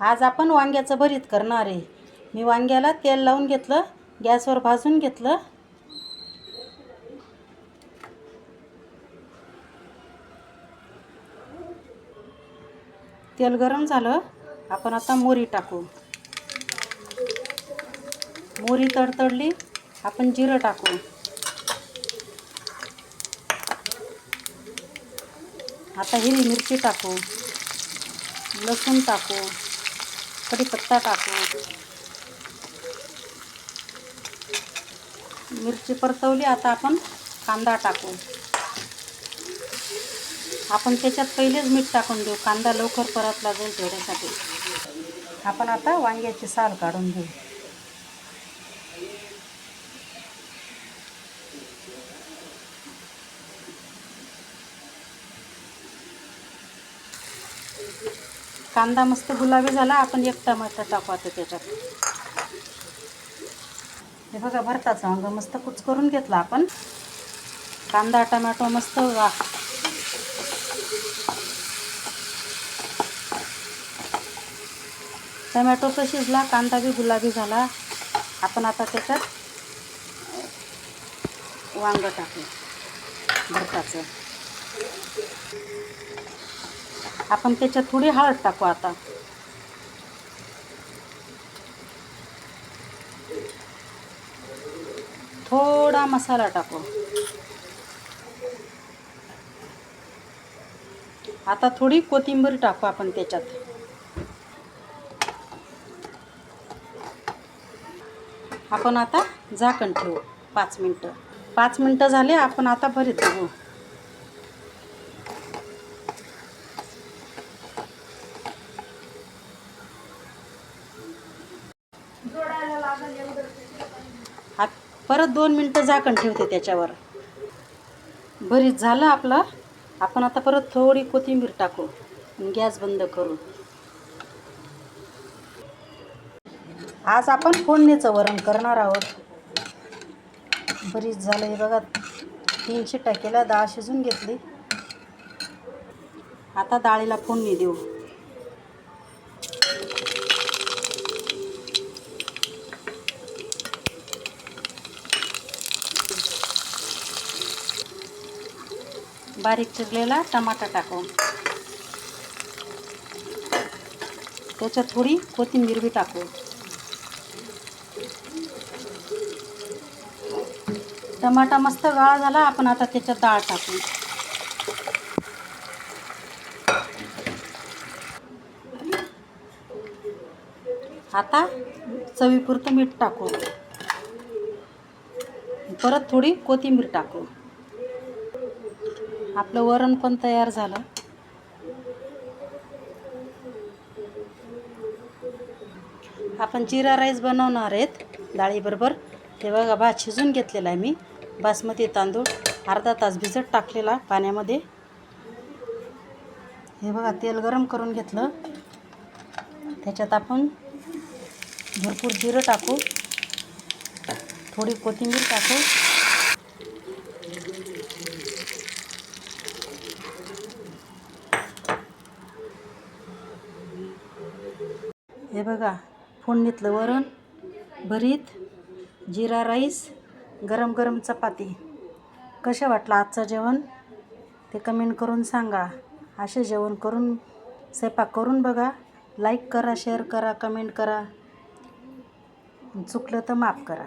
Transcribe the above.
आज आपण वांग्याचं भरीत करणार आहे. मी वांग्याला तेल लावून घेतलं गॅसवर भाजून घेतलं. तेल गरम झालं आपण आता मोरी टाकू. मोरी तडतडली आपण जिरं टाकू. आता हिरवी मिरची टाकू. लसूण टाकू. कढीपत्ता टाकू? मिरची परतवली आता आपण कांदा टाकू. आपण त्याच्यात पहिलेच मीठ टाकून देऊ. कांदा लवकर परतला जाईल तेवढ्यासाठी आपण आता वांग्याची साल काढून घेऊ. कांदा मस्त गुलाबी झाला आपण एक टमाटर टाकू आता त्याच्यात. हे बघा भरताचा अंग मस्त कुच करून घेतला आपण. कांदा टमॅटो मस्त वा टमॅटो पण शिजला कांदा बी गुलाबी झाला. आपण आता त्याच्यात वांग टाकू भरताचं. आपण त्याच्यात थोडी हळद टाकू आता. थोडा मसाला टाकू. आता थोडी कोथिंबीर टाकू आपण त्याच्यात. आपण आता झाकण ठेवू पाच मिनटं. पाच मिनटं झाले आपण आता भरीत बघू. हा परत दोन मिनटं झाकण ठेवते त्याच्यावर. बरीच झालं आपलं. आपण आता परत थोडी कोथिंबीर टाकू आणि गॅस बंद करू. आज आपण फोडणीचं वरण करणार आहोत. बरीच झालं हे बघा. तीन शिट्ट्या केल्या डाळ शिजून घेतली. आता डाळीला फोडणी देऊ. बारीक चिरलेला टमाटा टाकू. त्याच्यात थोडी कोथिंबीर बी टाकू. टमाटा मस्त गाळ झाला आपण आता त्याच्यात डाळ टाकू. आता चवीपुरतं मीठ टाकू. परत थोडी कोथिंबीर टाकू. आपलं वरण पण तयार झालं. आपण जिरा राईस बनवणार आहेत डाळीबरोबर. ते बघा भात शिजून घेतलेला आहे मी. बासमती तांदूळ अर्धा तास भिजत टाकलेला पाण्यामध्ये. हे बघा तेल गरम करून घेतलं. त्याच्यात आपण भरपूर जिरं टाकू. थोडी कोथिंबीर टाकू. हे बघा फोडणीतलं वरण भरीत जिरा राईस गरम गरम चपाती. कशा वाटलं आजचं जेवण? ते कमेंट करून सांगा. असे जेवण करून स्वयंपाक करून बघा. लाईक करा शेअर करा कमेंट करा. चुकलं तर माफ करा.